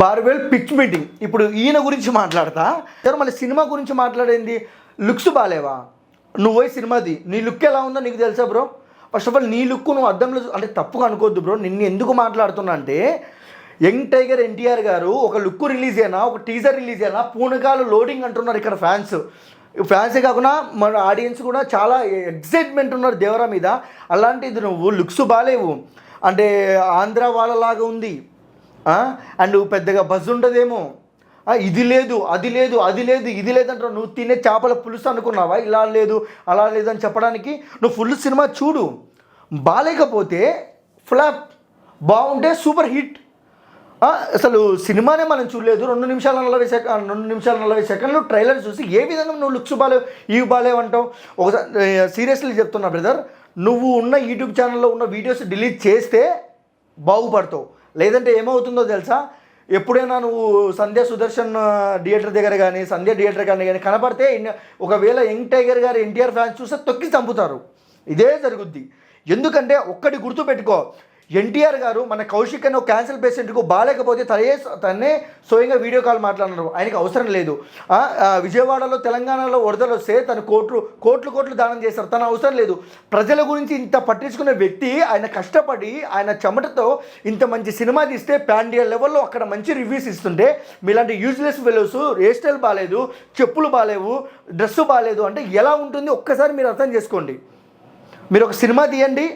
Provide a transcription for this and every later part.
Barwell pitch meeting. ఇప్పుడు ఈయన గురించి మాట్లాడతా? ఎవరు మళ్ళీ సినిమా గురించి మాట్లాడేది? లుక్స్ బాగాలేవా నువ్వు పోయి సినిమాది. నీ లుక్ ఎలా ఉందో నీకు తెలుసా బ్రో? ఫస్ట్ ఆఫ్ ఆల్ నీ లుక్ నువ్వు అర్థంలో అంటే తప్పుగా అనుకోవద్దు బ్రో. నిన్ను ఎందుకు మాట్లాడుతున్నా అంటే యంగ్ టైగర్ ఎన్టీఆర్ గారు ఒక లుక్ రిలీజ్ అయినా ఒక టీజర్ రిలీజ్ అయినా పూనకాలు లోడింగ్ అంటున్నారు ఇక్కడ ఫ్యాన్స్. ఫ్యాన్సే కాకుండా మన ఆడియన్స్ కూడా చాలా ఎక్సైట్మెంట్ ఉన్నారు దేవరా మీద. అలాంటిది నువ్వు లుక్స్ బాగాలేవు అంటే ఆంధ్ర వాళ్ళలాగా ఉంది. అండ్ పెద్దగా బజ్ ఉండదేమో. ఇది లేదు అది లేదు అది లేదు ఇది లేదంటావు నువ్వు తినే చేపల పులుసు అనుకున్నావా? ఇలా లేదు అలా లేదని చెప్పడానికి నువ్వు ఫుల్ సినిమా చూడు. బాగాలేకపోతే ఫ్లాప్. బాగుంటే సూపర్ హిట్. అసలు సినిమానే మనం చూడలేదు. రెండు నిమిషాల నలభై సెకండ్ రెండు నిమిషాల నలభై సెకండ్లు ట్రైలర్ చూసి ఏ విధంగా నువ్వు లుక్స్ బాలేవు ఇవి బాలేవంటావు? ఒకసారి సీరియస్లీ చెప్తున్నా బ్రదర్. నువ్వు ఉన్న యూట్యూబ్ ఛానల్లో ఉన్న వీడియోస్ డిలీట్ చేస్తే బాగుపడతావు. లేదంటే ఏమవుతుందో తెలుసా? ఎప్పుడైనా నువ్వు సంధ్య సుదర్శన్ థియేటర్ దగ్గర కానీ సంధ్య థియేటర్ కానీ కానీ కనపడితే ఒకవేళ యంగ్ టైగర్ గారు ఎన్టీఆర్ ఫ్యాన్స్ చూస్తే తొక్కి చంపుతారు. ఇదే జరుగుద్ది. ఎందుకంటే ఒక్కటి గుర్తుపెట్టుకో ఎన్టీఆర్ గారు మన కౌశిక్ అనే ఒక క్యాన్సర్ పేషెంట్కు బాగాలేకపోతే తనే తనే స్వయంగా వీడియో కాల్ మాట్లాడినారు. ఆయనకి అవసరం లేదు. విజయవాడలో తెలంగాణలో వరదలు వస్తే తను కోట్లు కోట్లు కోట్లు దానం చేస్తారు తన అవసరం లేదు. ప్రజల గురించి ఇంత పట్టించుకునే వ్యక్తి ఆయన కష్టపడి ఆయన చెమటతో ఇంత మంచి సినిమా తీస్తే ప్యాండియర్ లెవెల్లో అక్కడ మంచి రివ్యూస్ ఇస్తుంటే మీలాంటి యూజ్లెస్ ఫెలోస్ హెయిర్ స్టైల్ బాగాలేదు చెప్పులు బాగాలేవు డ్రెస్సు బాగాలేదు అంటే ఎలా ఉంటుంది? ఒక్కసారి మీరు అర్థం చేసుకోండి. మీరు ఒక సినిమా తీయండి.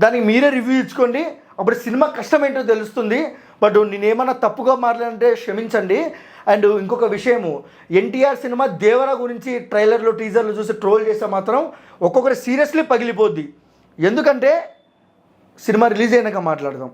దానికి మీరే రివ్యూ ఇచ్చుకోండి. అప్పుడు సినిమా కష్టం ఏంటో తెలుస్తుంది. బట్ నేనేమన్నా తప్పుగా మాట్లాడంటే క్షమించండి. అండ్ ఇంకొక విషయము ఎన్టీఆర్ సినిమా దేవరా గురించి ట్రైలర్లు టీజర్లు చూసి ట్రోల్ చేస్తే మాత్రం ఒక్కొక్కరు సీరియస్లీ పగిలిపోద్ది. ఎందుకంటే సినిమా రిలీజ్ అయినాక మాట్లాడదాం.